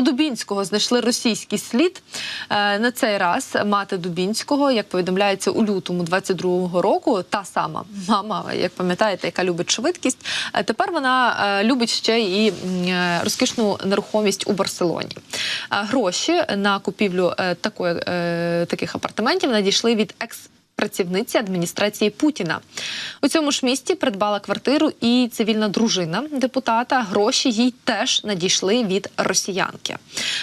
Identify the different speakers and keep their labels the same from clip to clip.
Speaker 1: У Дубінського знайшли російський слід. Е, На цей раз мати Дубінського, як повідомляється у лютому 22-го року, та сама мама, як пам'ятаєте, яка любить швидкість. е, Тепер вона е, любить ще і розкішну нерухомість у Барселоні. Гроші на купівлю такої, таких апартаментів надійшли від екс. Працівниці адміністрації Путіна у цьому ж місті придбала квартиру і цивільна дружина депутата. Гроші їй теж надійшли від росіянки.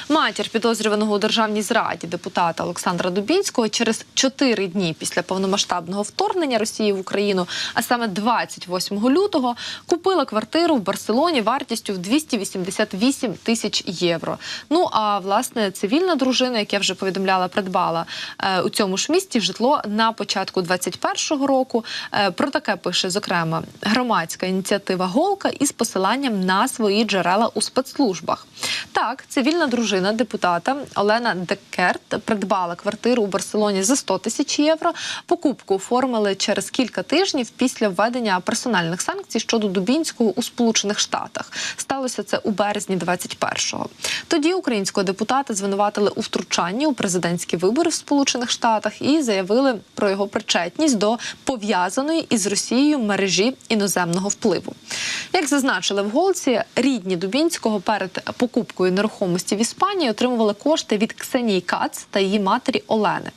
Speaker 1: Матір підозрюваного у державній зраді депутата Олександра Дубінського через чотири дні після повномасштабного вторгнення Росії в Україну, а саме 28 лютого, купила квартиру в Барселоні вартістю в 288 тисяч євро. Ну а власне цивільна дружина, як я вже повідомляла, придбала е, у цьому ж місті житло на початку 21-го року. Е, про таке пише зокрема громадська ініціатива Голка із посиланням на свої джерела у спецслужбах. Так, цивільна дружина депутата Олена Декерт придбала квартиру у Барселоні за 100 тисяч євро. Покупку оформили через кілька тижнів після введення персональних санкцій щодо Дубінського у Сполучених Штатах. Сталося це у березні 21-го. Тоді українського депутата звинуватили у втручанні у президентські вибори в Сполучених Штатах і заявили про його причетність до пов'язаної із Росією мережі іноземного впливу. Як зазначили в голці, рідні Дубінського перед покупкою нерухомості в Іспанії отримували кошти від Ксенії Кац та її матері Олени.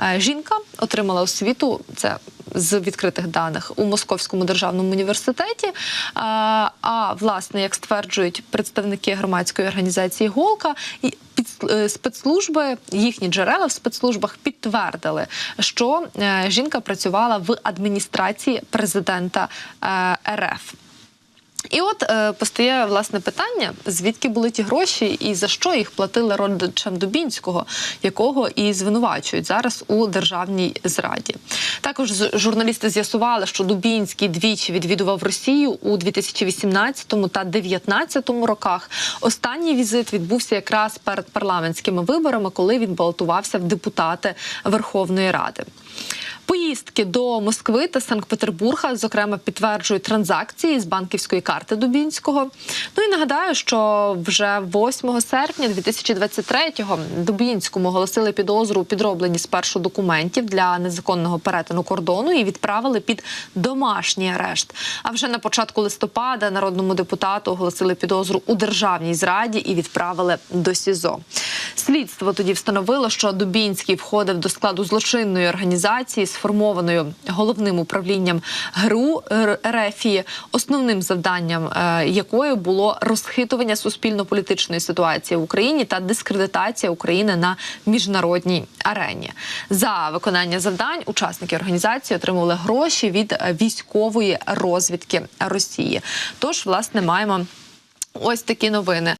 Speaker 1: Е, Жінка отримала освіту це. З відкритих даних у Московському державному університеті. А, а власне, як стверджують представники громадської організації Голка, е, спецслужби їхні джерела в спецслужбах підтвердили, що е, жінка працювала в адміністрації президента е, РФ. І от е, постає власне питання, звідки були ті гроші і за що їх платили родичам Дубінського, якого і звинувачують зараз у державній зраді. Також журналісти з'ясували, що Дубінський двічі відвідував Росію у 2018 та 2019 роках. Останній візит відбувся якраз перед парламентськими виборами, коли він балотувався в депутати Верховної Ради. Поїздки до Москви та Санкт-Петербурга, зокрема, підтверджують транзакції з банківської карти Дубінського. Ну і нагадаю, що вже 8 серпня 2023-го Дубінському оголосили підозру у підробленні спершу документів для незаконного перетину кордону і відправили під домашній арешт. А вже на початку листопада народному депутату оголосили підозру у державній зраді і відправили до СІЗО. Слідство тоді встановило, що Дубінський входив до складу злочинної організації, сформованою головним управлінням ГРУ РФІ, основним завданням е, якої було розхитування суспільно-політичної ситуації в Україні та дискредитація України на міжнародній арені. За виконання завдань учасники організації отримували гроші від е, військової розвідки Росії. Тож, власне, маємо ось такі новини.